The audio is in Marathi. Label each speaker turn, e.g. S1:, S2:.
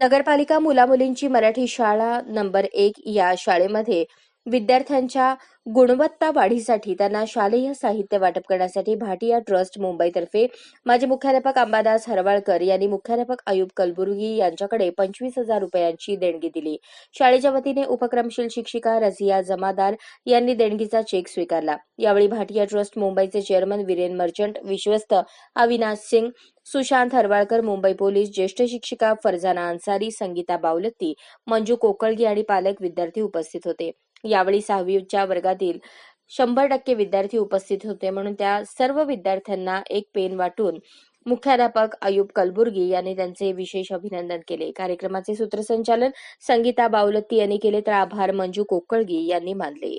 S1: नगरपालिका मुलामुलींची मराठी शाळा नंबर एक या शाळेमध्ये विद्यार्थ्यांच्या गुणवत्ता वाढीसाठी त्यांना शालेय साहित्य वाटप करण्यासाठी भाटिया ट्रस्ट मुंबईतर्फे माजी मुख्याध्यापक अंबादास हरवाळकर यांनी मुख्याध्यापक आयुब कलबुर्गी यांच्याकडे पंचवीस हजार रुपयांची देणगी दिली. शाळेच्या वतीने उपक्रमशील शिक्षिका रझिया जमादार यांनी देणगीचा चेक स्वीकारला. यावेळी भाटिया ट्रस्ट मुंबईचे चेअरमन विरेन मर्चंट विश्वस्त अविनाश सिंग सुशांत हरवाळकर मुंबई पोलीस ज्येष्ठ शिक्षिका फरजाना अन्सारी संगीता बावलत्ती मंजू कोकळगी आणि पालक विद्यार्थी उपस्थित होते. यावेळी सहावीच्या वर्गातील शंभर टक्के विद्यार्थी उपस्थित होते म्हणून त्या सर्व विद्यार्थ्यांना एक पेन वाटून मुख्याध्यापक अयुब कलबुर्गी यांनी त्यांचे विशेष अभिनंदन केले. कार्यक्रमाचे सूत्रसंचालन संगीता बावलत्ती यांनी केले तर आभार मंजू कोकळगी यांनी मानले.